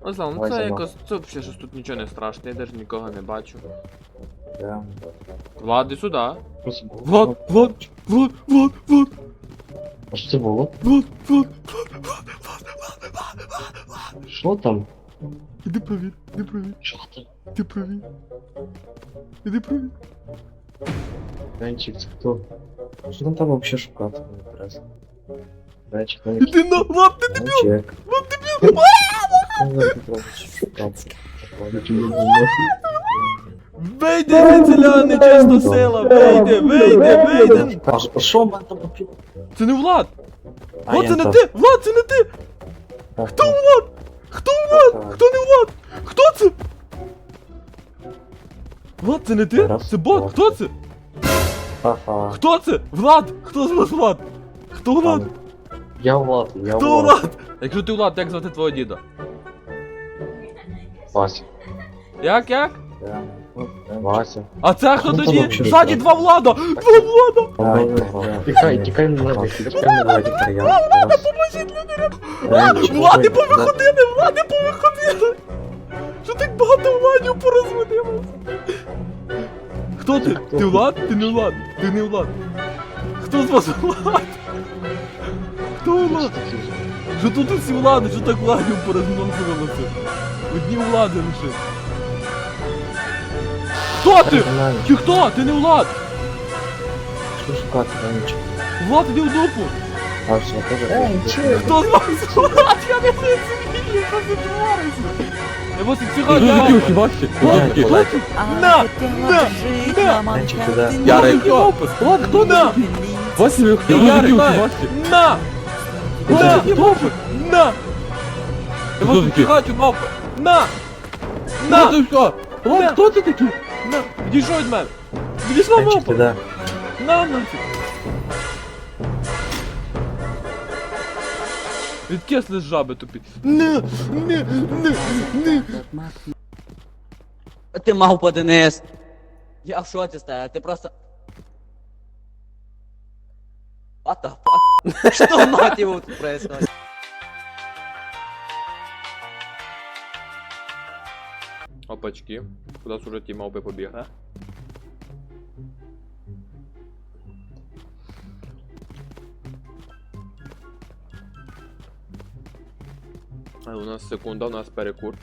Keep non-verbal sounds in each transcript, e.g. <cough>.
Руслан, ну це якось, це взагалі щось тут нічого не страшне, я навіть нікого не бачу. Да. Влад, іди сюди. Влад, Влад, Влад, Влад, Влад, А що це було? Влад, Влад. Що там? Іди провір, іди провір, Що там? іди провір. Іди провір. Денчик, це хто? Що там там вообще шукати? Денчик, ну Іди на, Влад, ти Денчик. Влад, ти Вийди від селяни, чесна сила, вийди, вийди, вийди. Що в мене там? Це не Влад! Влад, це не ти! Влад, це не ти! Хто Влад? Хто Влад? Хто не Влад? Хто це? Влад, це не ти? Це бот, хто це? Хто це? Влад! Хто з вас Влад? Хто Влад? Я Влад, я Хто. Влад? Якщо ти Влад, як звати твого діда? Вася. Як, як? Вася. А це хто Ну, тоді? Ззаді два Влада! Два Влада! Тікай, тікай на мене, тікай на мене. Поможіть люди! Влади повиходили! Влади повиходили! Що так багато владів порозводилося? Хто ти? Ти Влад? Ти не Влад? Ти не Влад? Хто з вас Влад? Хто Влад? Що тут усі влади? Що так владів порозносилося? Одні влади лише. Хто ти? Ти хто? Ти не Влад! Що шукати, Денчик? Влад, іди в дупу! А все, теж. Хто з вас <laughs> Влад? Я не розумію, що це твориться! Я ось цього Денчик, На! На! На! Денчик. Ярик! Влад, хто на? Вася, Ти Ярик! На! На! На! Хто такий? Хатю, мавпа! На! На! ти що? На! Хто ти такий? На! Відійшов від мене! Відійшла Денчик, мавпа! ти де? На нафіг! Відкисли з жаби тупі. Не! Не! Не! Не! Ти мавпа, Денис. Я в шоці стою, ти просто... What the fuck? Что мать его тут происходит? Опачки. Куда ж уже ті мавпи побігли? А у нас секунда, у нас перекур.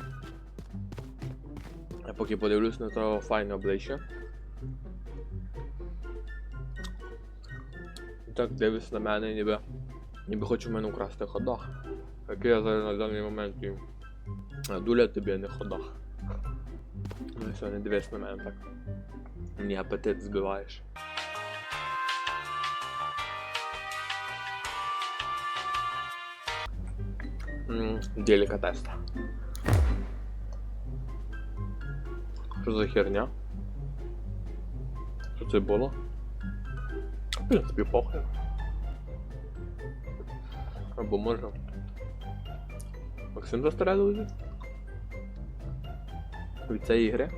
Я поки подивлюсь на того файне обличчя. І Так дивиться на мене, ніби. Ніби хоче в мене украсти ходах. Який я зараз на даний момент їм. Дуля тобі не ходах. Все, не дивись на мене так. Мені апетит збиваєш. Делікатеста. Що за херня? Що це було? В принципі, похуй. Або може. Максим застрелив від цієї гри.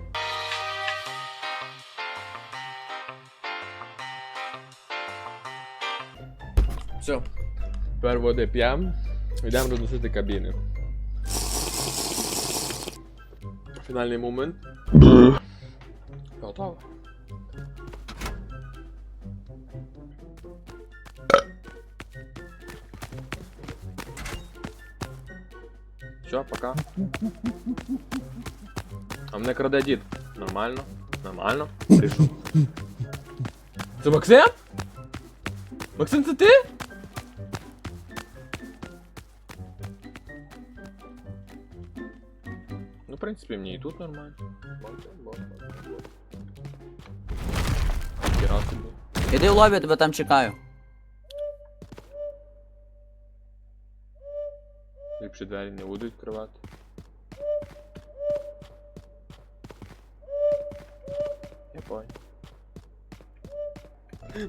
Все. Тепер води п'ємо. Йдемо розносити кабіни. Фінальний момент. Готово. Все, пока. А мене краде дід. Нормально, нормально. Прийшов. Це Максим? Максим, це ти? Ну, в принципі, мені і тут нормально. Хіра собі. Іди в лобі, я тебе там чекаю. Ліпше двері не буду відкривати.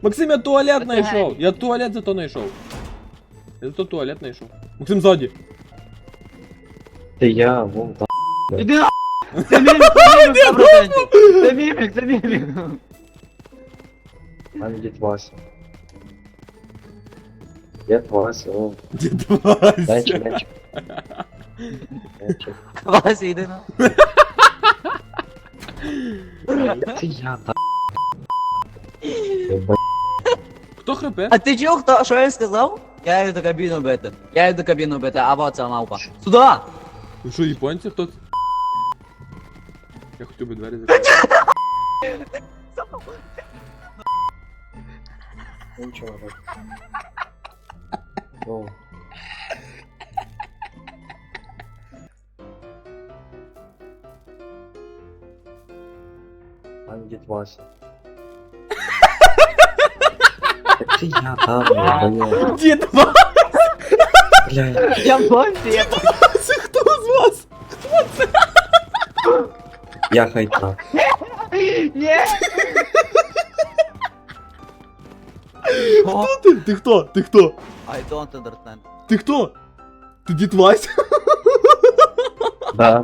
Максим, я туалет знайшов! Я туалет зато знайшов. Я зато туалет знайшов. Максим ззаді. Ти я, вон там. Іди на <laughs> Це мімік, це мімік, Це мімік, це мімік. У дід Вася. Дід Вася, о. Дід Вася. Денчик, Денчик. Вася, йди на. Це я, так. Хто храпе? А ти чув, хто, що я сказав? Я йду кабіну бити. Я йду кабіну бити, а вот ця мавпа. Сюда! Ви що, японці? Хто це? Я хотів би двері <laughs> закрити. Нічого. Ну. Пан дід Вася. Так Це я там, бля. Дід Бля, Я в бомбі, я Це хто з вас? я хай так. Ні! О, Ти, ти хто? Ти хто? I don't understand. Ти хто? Ти дід Вася? Да.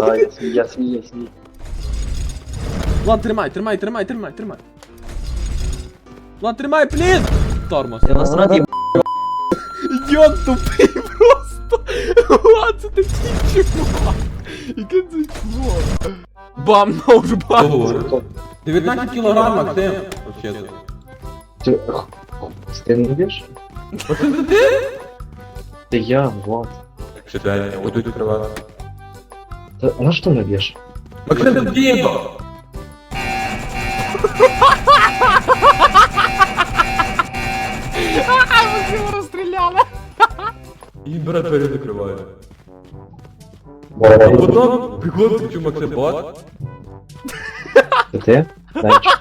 Да, я смій, я смій, я смій. Ладно, тримай, тримай, тримай, тримай, тримай. Ладно, тримай, блін! Тормоз. Я вас рад їб... Ідіот тупий просто. Ладно, це такий чувак. Яке це чувак? Бам, нож, бам. Ого. 19 кілограм, Максим. Вообще. Ти... Ти не любиш? Це я, вот. Читай, буду відкривати. Та на що не б'єш? Максим, ти <laughs> І бере двері закриває. А потім приходить, бот. Це ти? Данчик.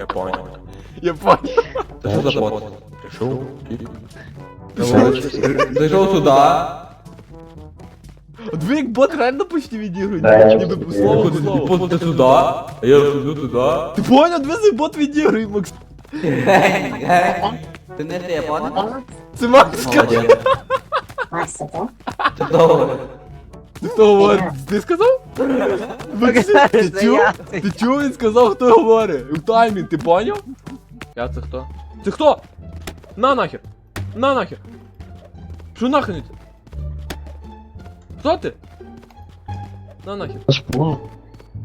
Я понял. Я понял. Що за бот? Прийшов? Данчик. Зайшов сюди. От ви як бот реально почти відігрують. Да, Ніби я- слово в Виходить, слово. сюди, а я сиджу туди. Ти понял, ви за бот відігрує, Макс. Ти не ти, понял? Це Макс каже. Молодець. Макса, то? Ти. Ти хто говорить? Ти сказав? Максим, ти Це чув? я. Ти чув, він сказав, хто говорить? В таймінг, ти поняв? Я це хто? Це хто? На нахер! На нахер! Що нахрен? це? Хто ти? На нахер.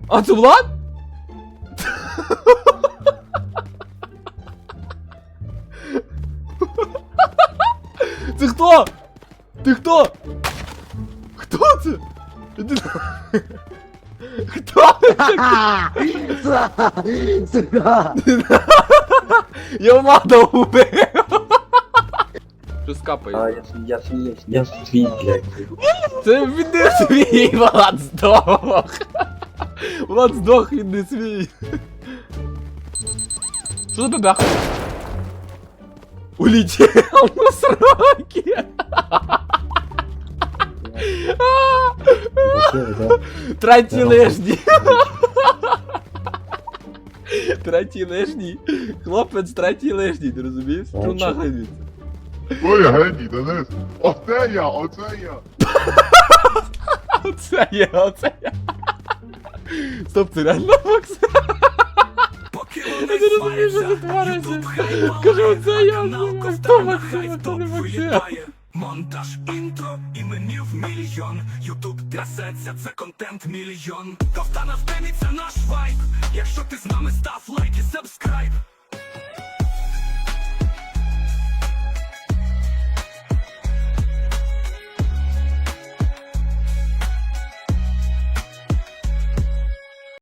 А це Влад? Це хто? Ти хто? Хто це? Іди на- Хто? Сука! Я Влада убив! Що скапає? А, я смій, я смій, я свій, блядь. Це він не свій, Влад здох! Влад здох, він не свій. Що за бебеха? Улетел на сроки! Да. Третій лишній! Третій лишній! Хлопець третій лишній, ти розумієш? Нахрен він? Ой, геній, Денис! Оце я, оце я! <laughs> Оце є, оце я. Стоп, це реально Макс? Не розумію, що це твориться. Кажу, оце я, оце. Хто Максим, хто не Максим? Монтаж інтро іменів мільйон. Ютуб трясеться, це контент мільйон. Ковтана в темі це наш вайб. Якщо ти з нами став лайк і сабскрайб.